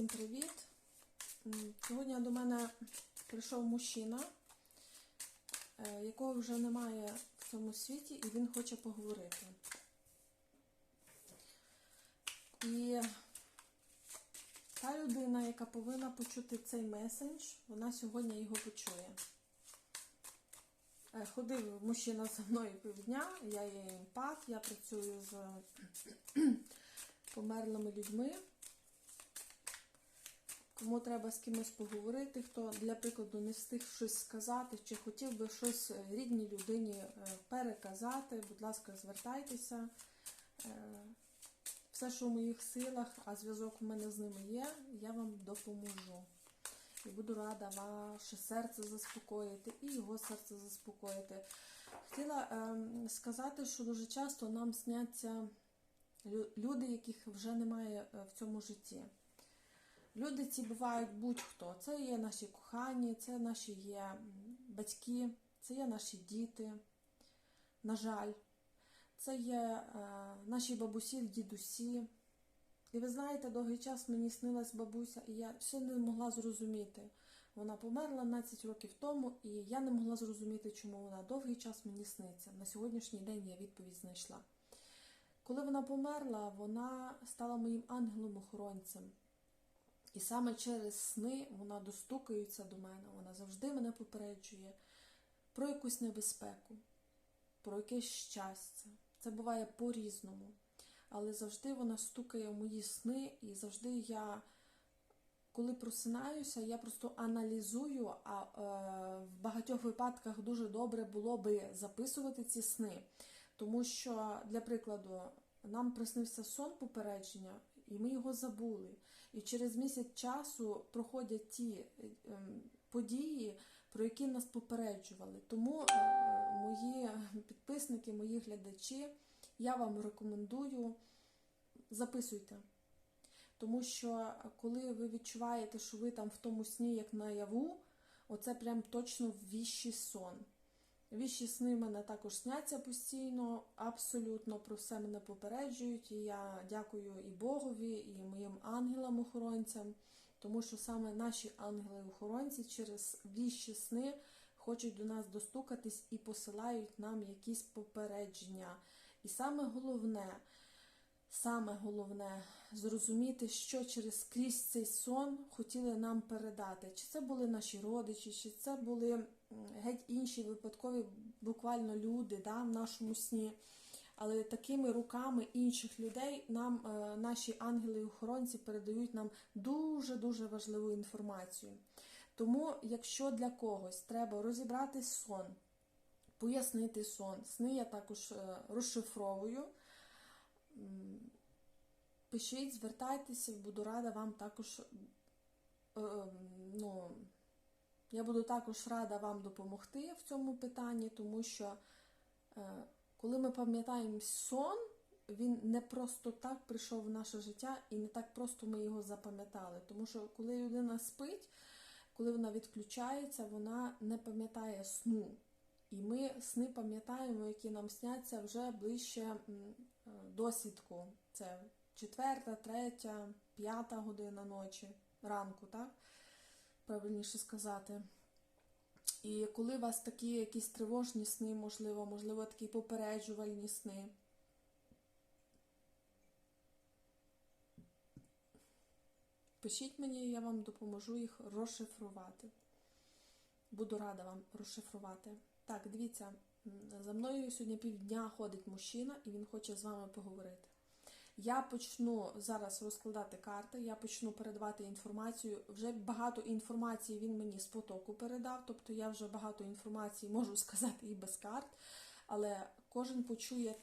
Всім привіт! Сьогодні до мене прийшов мужчина, е, якого вже немає в цьому світі, і він хоче поговорити. І та людина, яка повинна почути цей месендж, вона сьогодні його почує. Е, Ходив мужчина зі мною півдня, я є емпат, я працюю з померлими людьми. Кому треба з кимось поговорити, хто для прикладу не встиг щось сказати, чи хотів би щось рідній людині е, переказати, будь ласка, звертайтеся. Е, Все, що в моїх силах, а зв'язок у мене з ними є, я вам допоможу. І буду рада ваше серце заспокоїти і його серце заспокоїти. Хотіла ем, сказати, що дуже часто нам сняться люди, яких вже немає е, в цьому житті. Люди ці бувають будь-хто. Це є наші кохані, це наші є батьки, це є наші діти. На жаль, це є е, наші бабусі, дідусі. І ви знаєте, довгий час мені снилась бабуся, і я все не могла зрозуміти. Вона померла 12 років тому, і я не могла зрозуміти, чому вона довгий час мені сниться. На сьогоднішній день я відповідь знайшла. Коли вона померла, вона стала моїм ангелом-охоронцем. І саме через сни вона достукається до мене, вона завжди мене попереджує про якусь небезпеку, про якесь щастя. Це буває по-різному. Але завжди вона стукає в мої сни, і завжди я, коли просинаюся, я просто аналізую, а е, в багатьох випадках дуже добре було би записувати ці сни. Тому що, для прикладу, нам приснився сон попередження, і ми його забули. І через місяць часу проходять ті е, ем, події, про які нас попереджували. Тому е, мої підписники, мої глядачі, я вам рекомендую записуйте. Тому що коли ви відчуваєте, що ви там в тому сні, як наяву, оце прям точно віщий сон. Віщі сни мене також сняться постійно, абсолютно про все мене попереджують. І я дякую і Богові, і моїм ангелам-охоронцям, тому що саме наші ангели-охоронці через віщі сни хочуть до нас достукатись і посилають нам якісь попередження. І саме головне, саме головне зрозуміти, що через крізь цей сон хотіли нам передати. Чи це були наші родичі, чи це були геть інші випадкові буквально люди да, в нашому сні. Але такими руками інших людей нам е, наші ангели-охоронці передають нам дуже-дуже важливу інформацію. Тому, якщо для когось треба розібрати сон, пояснити сон, сни я також е, розшифровую. Пишіть, звертайтеся, буду рада вам також. е, е, Ну, я буду також рада вам допомогти в цьому питанні, тому що е, коли ми пам'ятаємо сон, він не просто так прийшов в наше життя і не так просто ми його запам'ятали. Тому що коли людина спить, коли вона відключається, вона не пам'ятає сну. І ми сни пам'ятаємо, які нам сняться вже ближче е, досвідку. Це четверта, третя, п'ята година ночі, ранку, так? Правильніше сказати. І коли у вас такі якісь тривожні сни, можливо, можливо, такі попереджувальні сни. Пишіть мені, я вам допоможу їх розшифрувати. Буду рада вам розшифрувати. Так, дивіться, за мною сьогодні півдня ходить мужчина, і він хоче з вами поговорити. Я почну зараз розкладати карти, я почну передавати інформацію. Вже багато інформації він мені з потоку передав, тобто я вже багато інформації можу сказати і без карт, але кожен почує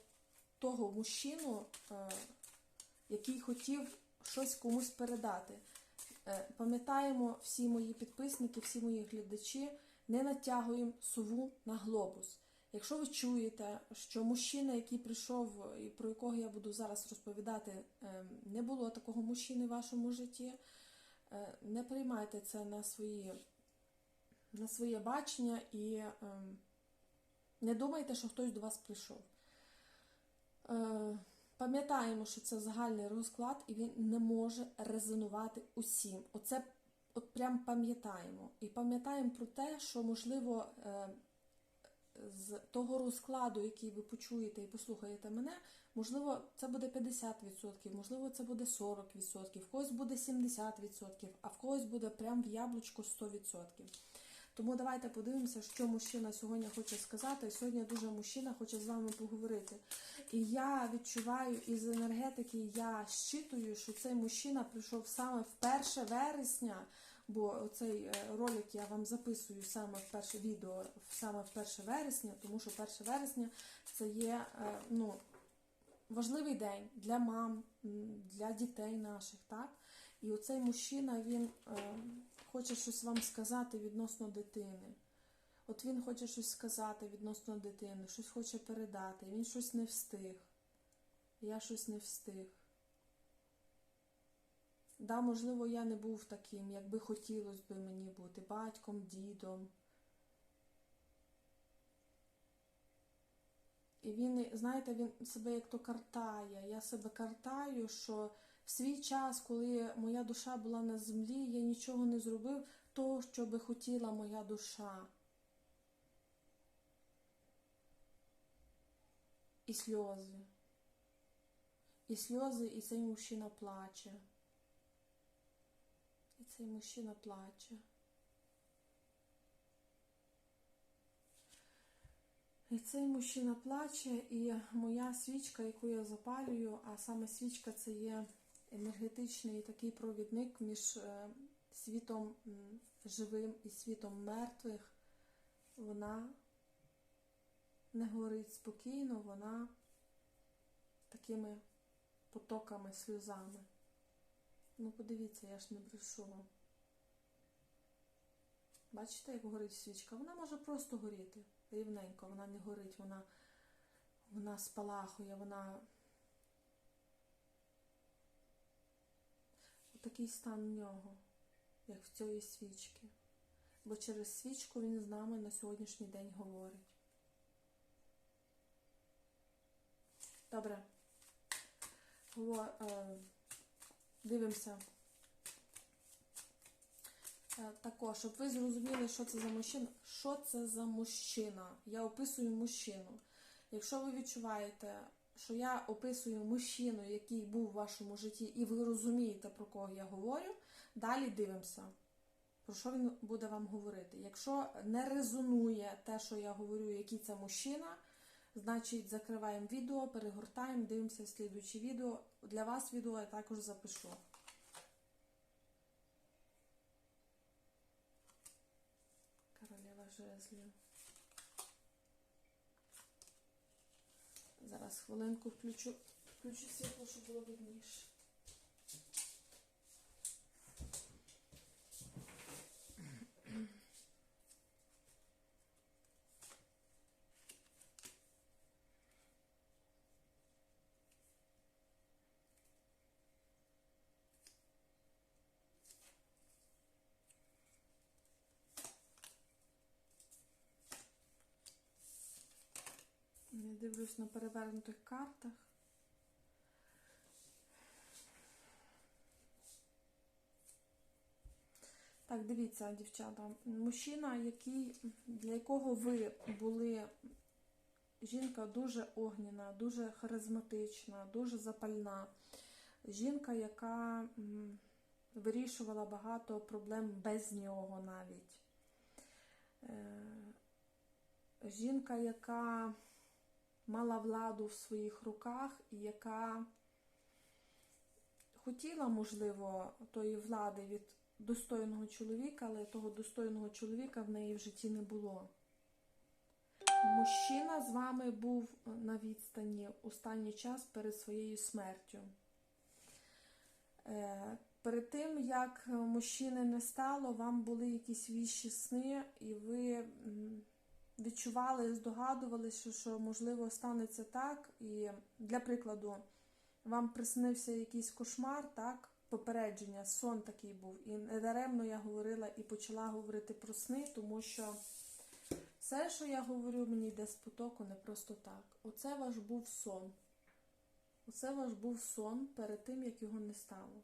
того мужчину, е, який хотів щось комусь передати. Е, Пам'ятаємо всі мої підписники, всі мої глядачі, не натягуємо сову на глобус. Якщо ви чуєте, що мужчина, який прийшов і про якого я буду зараз розповідати, е, не було такого мужчини в вашому житті, е, не приймайте це на свої, на своє бачення і е, не думайте, що хтось до вас прийшов. Е, Пам'ятаємо, що це загальний розклад, і він не може резонувати усім. Оце от прям пам'ятаємо. І пам'ятаємо про те, що можливо е, з того розкладу, який ви почуєте і послухаєте мене, можливо, це буде 50%, можливо, це буде 40%, в когось буде 70%, а в когось буде прям в яблучко 100%. Тому давайте подивимося, що мужчина сьогодні хоче сказати. Сьогодні дуже мужчина хоче з вами поговорити. І я відчуваю із енергетики, я щитую, що цей мужчина прийшов саме в 1 вересня, бо цей е, ролик я вам записую саме в перше відео саме в 1 вересня, тому що 1 вересня це є е, ну, важливий день для мам, для дітей наших, так? І оцей мужчина, він е, хоче щось вам сказати відносно дитини. От він хоче щось сказати відносно дитини, щось хоче передати, він щось не встиг. Я щось не встиг. Да, можливо, я не був таким, як би хотілося би мені бути батьком, дідом. І він, знаєте, він себе як то картає. Я себе картаю, що в свій час, коли моя душа була на землі, я нічого не зробив того, що би хотіла моя душа. І сльози. І сльози, і цей мужчина плаче. Цей мужчина плаче. І цей мужчина плаче, і моя свічка, яку я запалюю, а саме свічка це є енергетичний такий провідник між е, світом живим і світом мертвих, вона не горить спокійно, вона такими потоками, сльозами. Ну, подивіться, я ж не брешу вам. Бачите, як горить свічка? Вона може просто горіти рівненько, вона не горить, вона, вона спалахує, вона. Такий стан в нього, як в цієї свічки. Бо через свічку він з нами на сьогоднішній день говорить. Добре. О, е, дивимося. Е, Також, щоб ви зрозуміли, що це за мужчина. Що це за мужчина? Я описую мужчину. Якщо ви відчуваєте, що я описую мужчину, який був в вашому житті, і ви розумієте, про кого я говорю, далі дивимося, про що він буде вам говорити. Якщо не резонує те, що я говорю, який це мужчина, значить закриваємо відео, перегортаємо, дивимося слідуючі відео. Для вас відео я також запишу. Королева жезлів. Зараз хвилинку включу, включу світло, щоб було видніше. Я дивлюсь на перевернутих картах. Так, дивіться, дівчата. Мужчина, який, для якого ви були жінка дуже огняна, дуже харизматична, дуже запальна. Жінка, яка вирішувала багато проблем без нього навіть. Е, жінка, яка мала владу в своїх руках і яка хотіла, можливо, тої влади від достойного чоловіка, але того достойного чоловіка в неї в житті не було. Мужчина з вами був на відстані останній час перед своєю смертю. Е, Перед тим, як мужчини не стало, вам були якісь віщі сни, і ви відчували, здогадувалися, що, можливо станеться так. І для прикладу, вам приснився якийсь кошмар, так? Попередження, сон такий був. І недаремно я говорила і почала говорити про сни, тому що все, що я говорю, мені йде з потоку не просто так. Оце ваш був сон. Оце ваш був сон перед тим, як його не стало.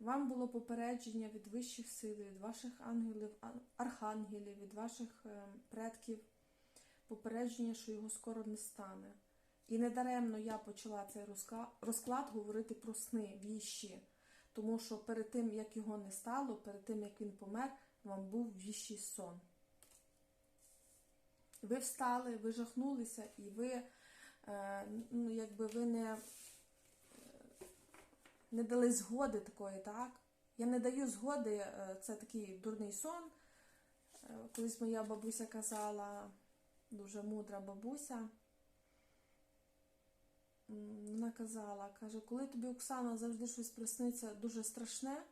Вам було попередження від вищих сил, від ваших ангелів, архангелів, від ваших е, предків, попередження, що його скоро не стане. І недаремно я почала цей розклад говорити про сни, віщі. Тому що перед тим, як його не стало, перед тим, як він помер, вам був віщий сон. Ви встали, ви жахнулися, і ви, е, ну, якби ви не, не дали згоди такої, так? Я не даю згоди, е, це такий дурний сон. Е, Колись моя бабуся казала, дуже мудра бабуся. М, Вона казала, каже, коли тобі Оксана завжди щось присниться дуже страшне,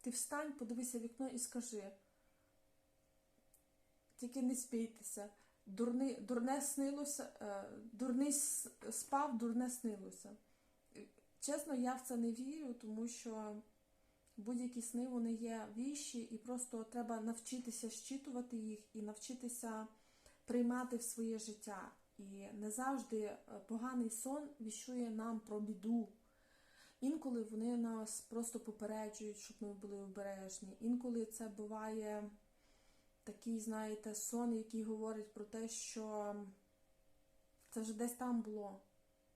ти встань, подивися вікно і скажи. Тільки не спійтеся. Дурни, дурне снилося, е, дурний спав, дурне снилося. Чесно, я в це не вірю, тому що будь-які сни вони є віщі, і просто треба навчитися щитувати їх і навчитися приймати в своє життя. І не завжди е, поганий сон віщує нам про біду. Інколи вони нас просто попереджують, щоб ми були обережні. Інколи це буває такий, знаєте, сон, який говорить про те, що це вже десь там було,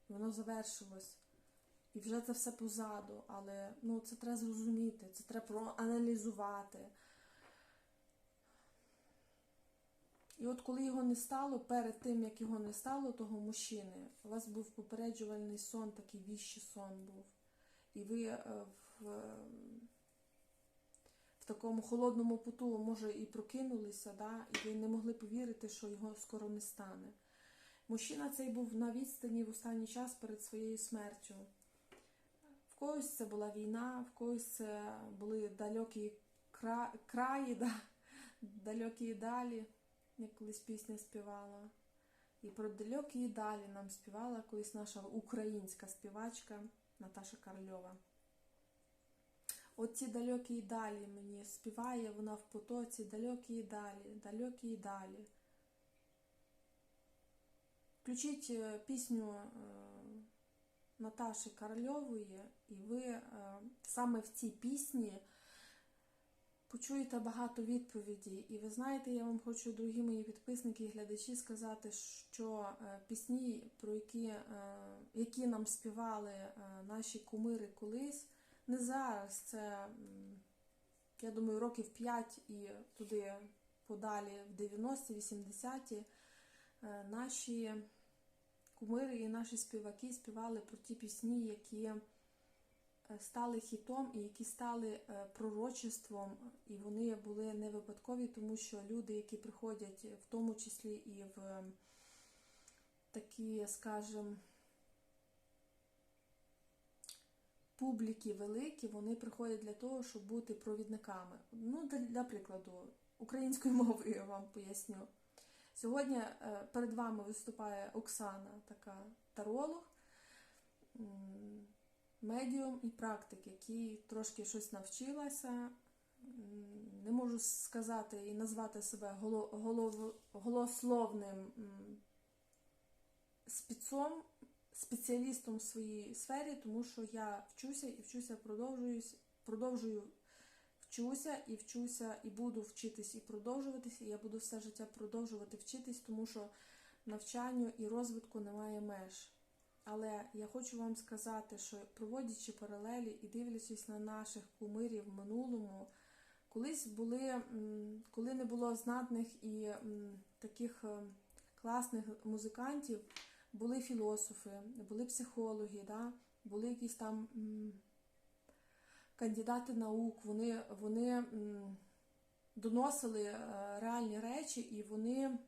воно завершилось. І вже це все позаду, але ну, це треба зрозуміти, це треба проаналізувати. І от коли його не стало, перед тим, як його не стало, того мужчини, у вас був попереджувальний сон, такий віщий сон був. І ви е, в, в такому холодному поту, може, і прокинулися, да, і ви не могли повірити, що його скоро не стане. Мужчина цей був на відстані в останній час перед своєю смертю. В когось це була війна, в когось це були далекі кра... краї, да, далекі далі, як колись пісня співала. І про далекі далі нам співала колись наша українська співачка Наташа Карльова. От ці далекі далі мені співає вона в потоці, далекі і далі, далекі і далі. Включіть е, пісню е, Наташі Карльової, і ви е, саме в цій пісні почуєте багато відповідей. І ви знаєте, я вам хочу, дорогі мої підписники і глядачі, сказати, що е, пісні, про які, е, які нам співали е, наші кумири колись, не зараз, це, я думаю, років 5 і туди подалі, в 90-ті, 80-ті, е, наші кумири і наші співаки співали про ті пісні, які стали хітом і які стали е, пророчеством, і вони були не випадкові, тому що люди, які приходять, в тому числі і в е, такі, скажімо, публіки великі, вони приходять для того, щоб бути провідниками. Ну, для, прикладу, українською мовою я вам поясню. Сьогодні е, перед вами виступає Оксана, така таролог, медіум і практик, який трошки щось навчилася. Не можу сказати і назвати себе голо- голов- голословним спецом, спеціалістом в своїй сфері, тому що я вчуся і вчуся, продовжуюсь, продовжую вчуся і вчуся, і буду вчитись і продовжуватись, і я буду все життя продовжувати вчитись, тому що навчанню і розвитку немає меж. Але я хочу вам сказати, що проводячи паралелі і дивлячись на наших кумирів в минулому, колись були, коли не було знатних і таких е, класних музикантів, були філософи, були психологи, да? були якісь там кандидати наук, вони, вони доносили е, реальні речі і вони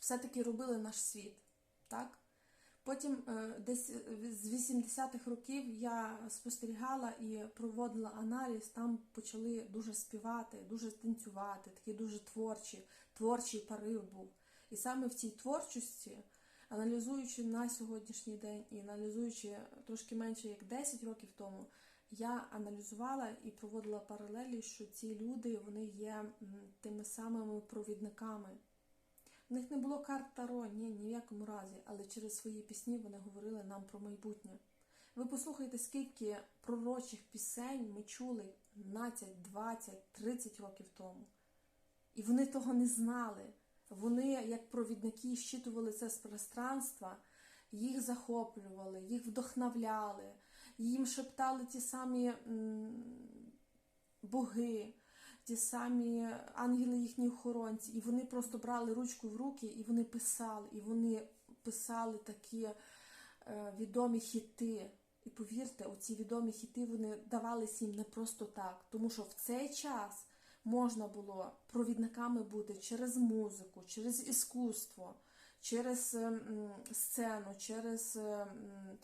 все-таки робили наш світ. Так? Потім е, десь з 80-х років я спостерігала і проводила аналіз, там почали дуже співати, дуже танцювати, такі дуже творчі, творчий порив був. І саме в цій творчості, аналізуючи на сьогоднішній день і аналізуючи трошки менше як 10 років тому, я аналізувала і проводила паралелі, що ці люди вони є тими самими провідниками. В них не було карт Таро, ні, ні в якому разі, але через свої пісні вони говорили нам про майбутнє. Ви послухайте, скільки пророчих пісень ми чули 15, 20, 30 років тому. І вони того не знали. Вони, як провідники, щитували це з пространства, їх захоплювали, їх вдохновляли, їм шептали ті самі боги, ті самі ангели їхні охоронці. І вони просто брали ручку в руки і вони писали, і вони писали такі е, відомі хіти. І повірте, оці відомі хіти вони давались їм не просто так, тому що в цей час можна було провідниками бути через музику, через іскусство, через ем, сцену, через, ем,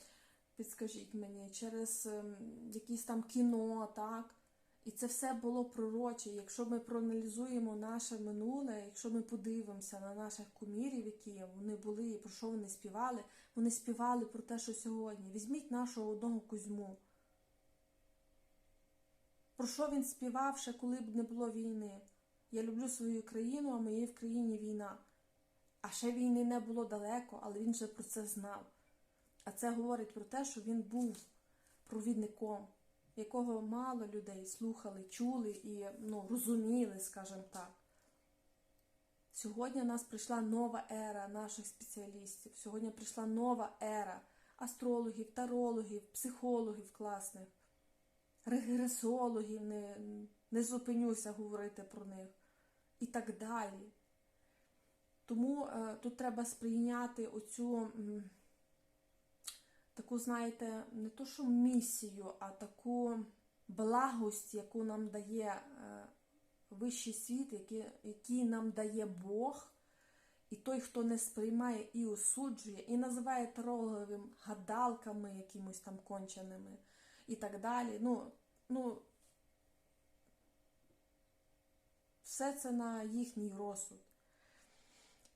підскажіть мені, через ем, якісь там кіно, так? І це все було пророче. Якщо ми проаналізуємо наше минуле, якщо ми подивимося на наших кумірів, які вони були і про що вони співали, вони співали про те, що сьогодні. Візьміть нашого одного Кузьму. Про що він співав ще, коли б не було війни? Я люблю свою країну, а моєї в країні війна. А ще війни не було далеко, але він же про це знав. А це говорить про те, що він був провідником, якого мало людей слухали, чули і ну, розуміли, скажімо так. Сьогодні у нас прийшла нова ера наших спеціалістів. Сьогодні прийшла нова ера астрологів, тарологів, психологів класних регресологів, не, не зупинюся говорити про них і так далі. Тому е, тут треба сприйняти оцю таку, знаєте, не то що місію, а таку благость, яку нам дає е, вищий світ, який, який нам дає Бог. І той, хто не сприймає і осуджує, і називає тарологовим гадалками якимось там конченими і так далі. Ну, ну, все це на їхній розсуд.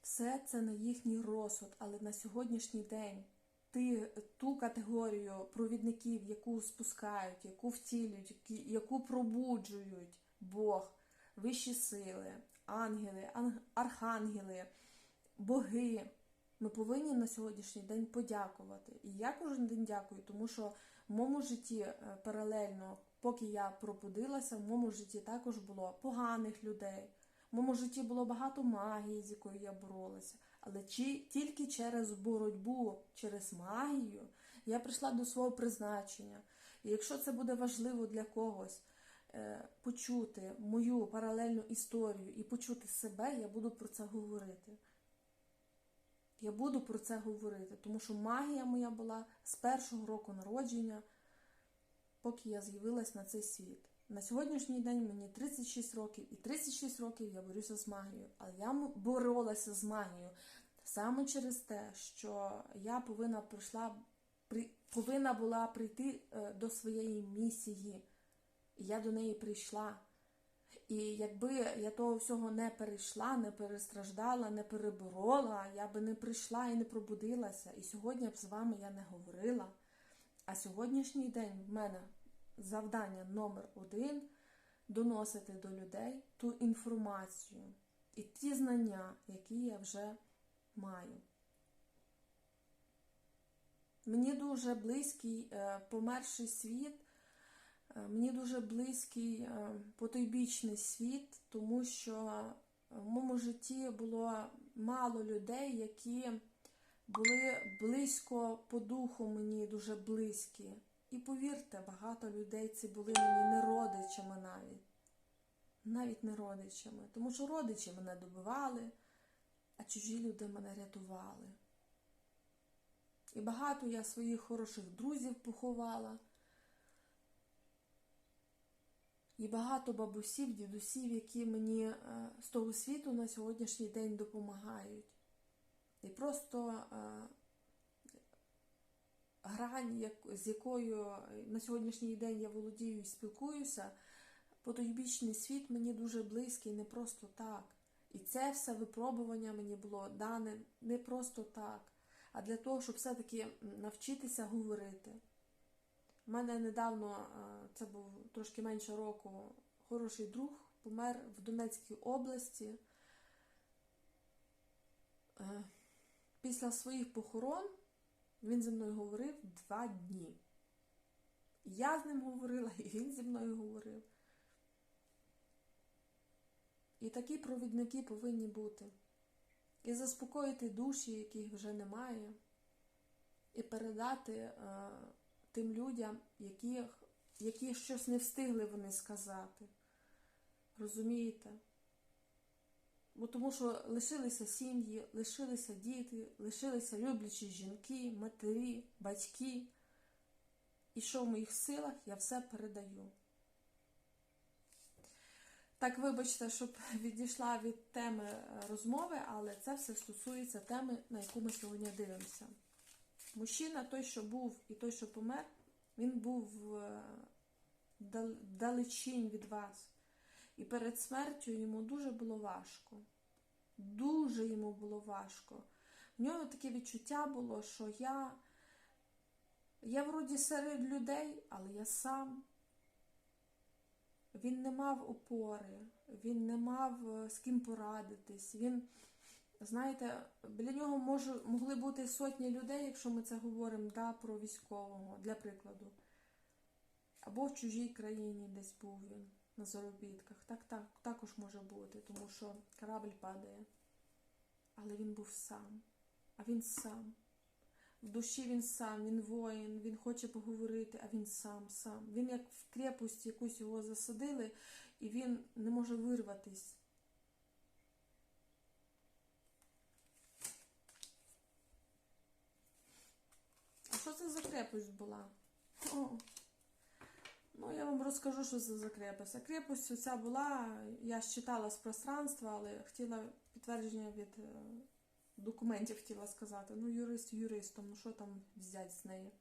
Все це на їхній розсуд, але на сьогоднішній день ти ту категорію провідників, яку спускають, яку втілюють, яку пробуджують Бог, вищі сили, ангели, архангели, боги. Ми повинні на сьогоднішній день подякувати. І я кожен день дякую, тому що в моєму житті е, паралельно, поки я пробудилася, в моєму житті також було поганих людей. В моєму житті було багато магії, з якою я боролася. Але чи, тільки через боротьбу, через магію я прийшла до свого призначення. І якщо це буде важливо для когось е, почути мою паралельну історію і почути себе, я буду про це говорити. Я буду про це говорити, тому що магія моя була з першого року народження, поки я з'явилась на цей світ. На сьогоднішній день мені 36 років, і 36 років я борюся з магією. Але я боролася з магією саме через те, що я повинна прийшла, повинна була прийти е, до своєї місії. І я до неї прийшла. І якби я того всього не перейшла, не перестраждала, не переборола, я би не прийшла і не пробудилася. І сьогодні б з вами я не говорила. А сьогоднішній день в мене завдання номер один доносити до людей ту інформацію і ті знання, які я вже маю. Мені дуже близький е, померший світ. Е, мені дуже близький е, потойбічний світ, тому що в моєму житті було мало людей, які були близько по духу мені дуже близькі. І повірте, багато людей ці були мені не родичами навіть. Навіть не родичами. Тому що родичі мене добивали, а чужі люди мене рятували. І багато я своїх хороших друзів поховала. І багато бабусів, дідусів, які мені е, з того світу на сьогоднішній день допомагають. І просто е, грань, з якою на сьогоднішній день я володію і спілкуюся, потойбічний світ мені дуже близький, не просто так. І це все випробування мені було дане не просто так, а для того, щоб все-таки навчитися говорити. У мене недавно, це був трошки менше року, хороший друг помер в Донецькій області. е, після своїх похорон він зі мною говорив два дні. Я з ним говорила, і він зі мною говорив. І такі провідники повинні бути. І заспокоїти душі, яких вже немає, і передати е, тим людям, яких, які щось не встигли вони сказати. Розумієте? Бо тому що лишилися сім'ї, лишилися діти, лишилися люблячі жінки, матері, батьки. І що в моїх силах, я все передаю. Так, вибачте, щоб відійшла від теми е, розмови, але це все стосується теми, на яку ми сьогодні дивимося. Мужчина, той, що був, і той, що помер, він був е, дал- далечінь від вас. І перед смертю йому дуже було важко. Дуже йому було важко. В нього таке відчуття було, що я, я вроді серед людей, але я сам. Він не мав опори, він не мав е, з ким порадитись. Він, знаєте, біля нього може, могли бути сотні людей, якщо ми це говоримо да, про військового, для прикладу. Або в чужій країні десь був він на заробітках. Так, так, також може бути, тому що корабль падає. Але він був сам. А він сам. В душі він сам, він воїн, він хоче поговорити, а він сам, сам. Він як в крепость якусь його засадили, і він не може вирватись. А що це за крепость була? О. Ну, я вам розкажу, що це за крепость. А крепость оця була, я читала з пространства, але хотіла підтвердження від е, документів, хотіла сказати. Ну, юрист юристом, ну що там взяти з неї?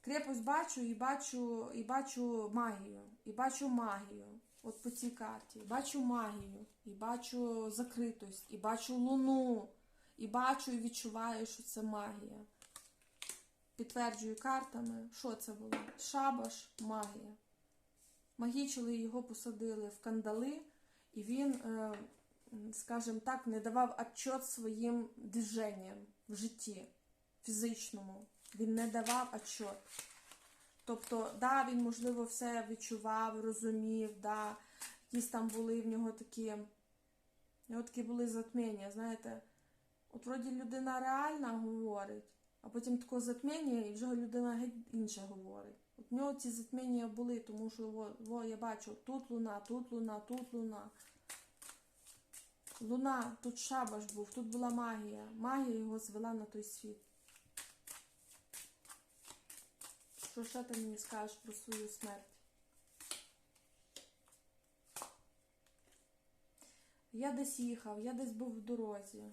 Крепость бачу і бачу, і бачу магію, і бачу магію. От по цій карті. Бачу магію, і бачу закритость, і бачу луну, і бачу і відчуваю, що це магія. Підтверджую картами, що це було? Шабаш, магія. Магічили його посадили в кандали, і він, е, скажімо так, не давав отчет своїм движенням в житті фізичному. Він не давав отчет. Тобто, да, він, можливо, все відчував, розумів, да, якісь там були в нього такі, в нього такі були затміння, знаєте. От вроді людина реальна говорить, а потім таке затміння, і вже людина геть інше говорить. От в нього ці затміння були, тому що во, во, я бачу, тут луна, тут луна, тут луна. Луна, тут шабаш був, тут була магія. Магія його звела на той світ. Що ще ти мені скажеш про свою смерть? Я десь їхав, я десь був в дорозі.